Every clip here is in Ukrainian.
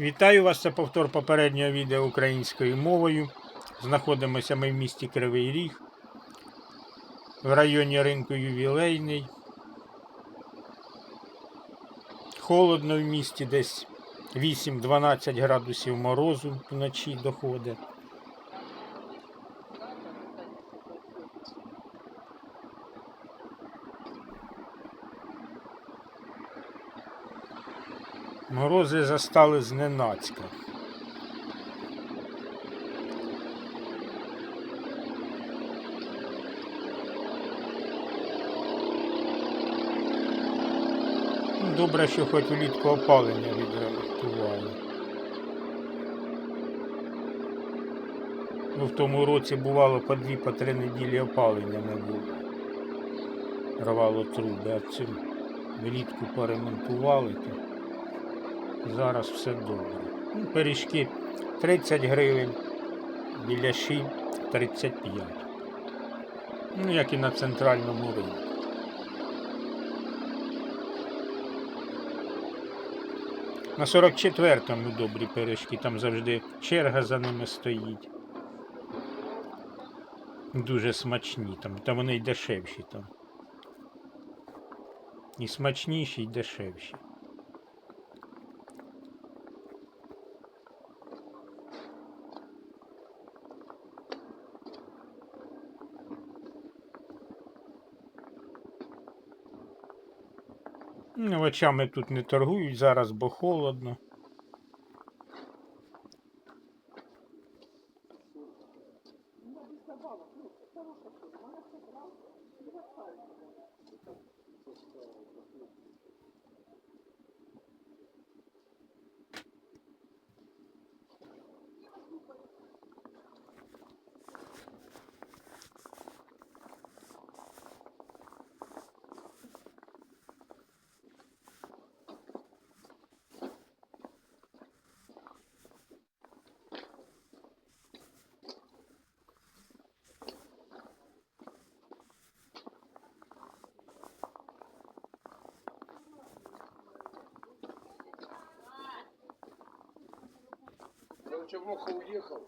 Вітаю вас, це повтор попереднього відео українською мовою. Знаходимося ми в місті Кривий Ріг, в районі ринку Ювілейний. Холодно в місті, десь 8-12 градусів морозу вночі доходить. Морози застали зненацька. Добре, що хоч влітку опалення відремонтували. Ну, в тому році бувало по дві, по три неділі опалення не було. Рвало труби, а цим влітку поремонтували. То зараз все добре. Ну, пиріжки 30 гривень, біляші 35. Ну, як і на центральному ринку. На 44-му добрі пиріжки, там завжди черга за ними стоїть. Дуже смачні там, та вони й дешевші там. І смачніші, і дешевші. Овочами тут не торгують зараз, бо холодно. Короче, Моха уехал. уїхав.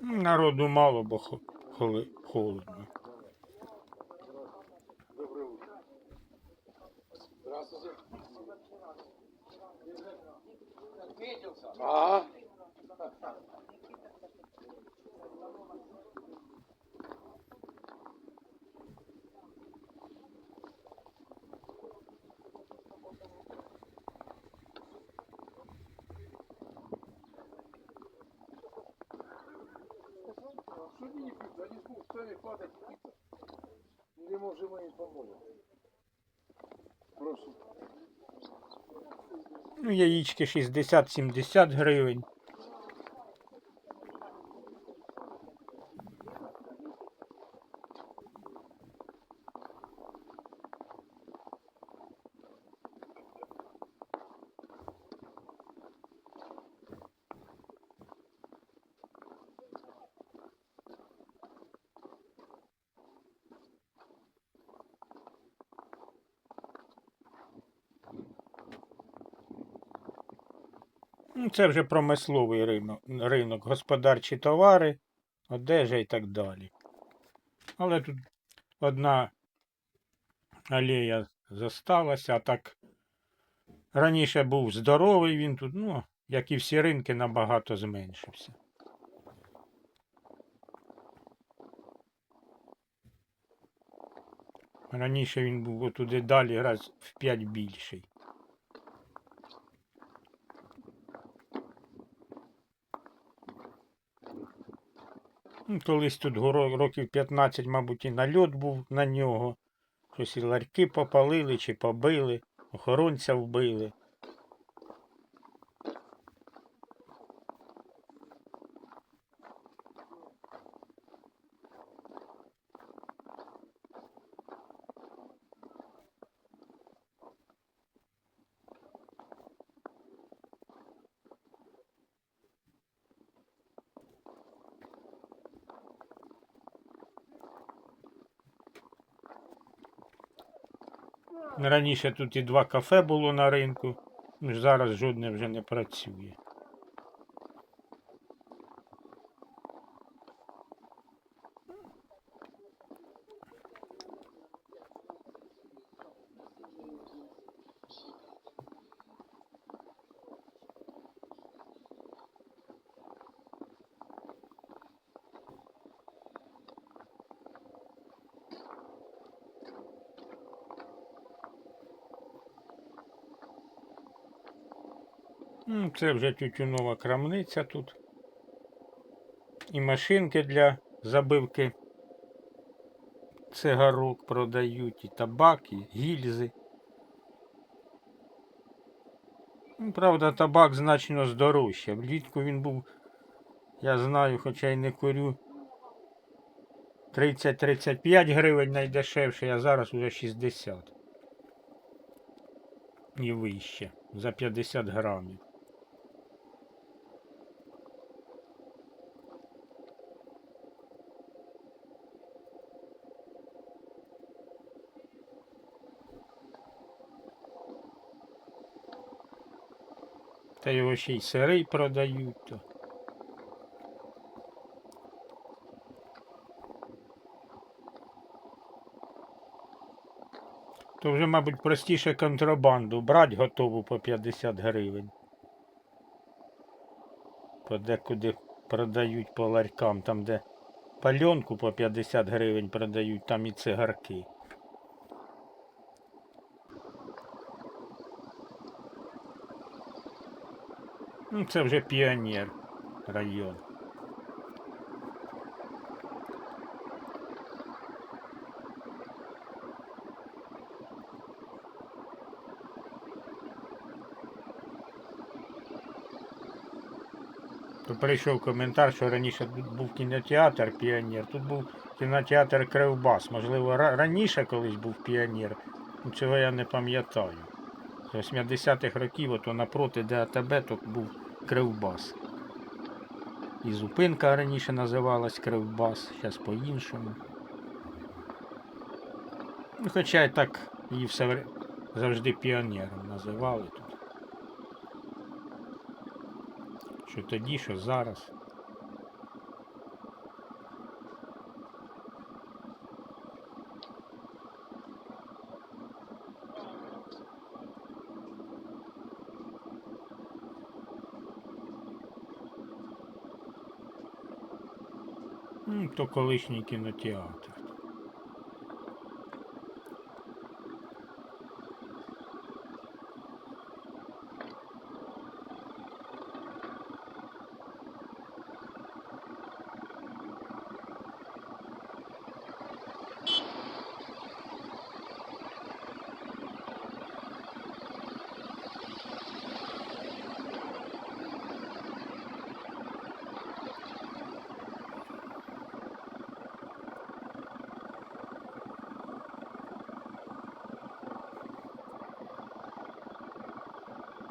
Народу мало, бо холи- холодно. Добре утро. Здравствуйте. Отметился. А? Пьют, не питься. Или может им поможем? Прошу. Ну, яєчки 60-70 гривень. Це вже промисловий ринок, ринок, господарчі товари, одежа і так далі. Але тут одна алея зосталася, а так раніше був здоровий він тут, ну, як і всі ринки, набагато зменшився. Раніше він був отуди далі раз в п'ять більший. Колись тут років 15, мабуть, і нальот був на нього. Щось і ларьки попалили чи побили, охоронця вбили. Раніше тут і два кафе було на ринку. Зараз жодне вже не працює. Ну, Це вже тютюнова крамниця тут. І машинки для забивки цигарок продають, і табак, і гільзи. Ну, Правда, табак значно здорожче. Влітку він був, я знаю, хоча й не курю. 30-35 гривень найдешевший, а зараз уже 60. І вище. За 50 грамів. Та його ще й сирий продають. То. То вже, мабуть, простіше контрабанду брати готову по 50 гривень. Подекуди продають по ларькам, там, де пальонку по 50 гривень продають, там і цигарки. Ну, це вже піонер район. То прийшов коментар, що раніше тут був кінотеатр Піонер, тут був кінотеатр Кривбас. Можливо, раніше колись був піонер. Ну, Цього я не пам'ятаю. З 80-х років, ото напроти де АТБ, то був Кривбас. І зупинка раніше називалась Кривбас, зараз по-іншому. Ну, хоча і так її все завжди піонером називали тут. Що тоді, що зараз. Ну, то колишній кінотеатр. Ну,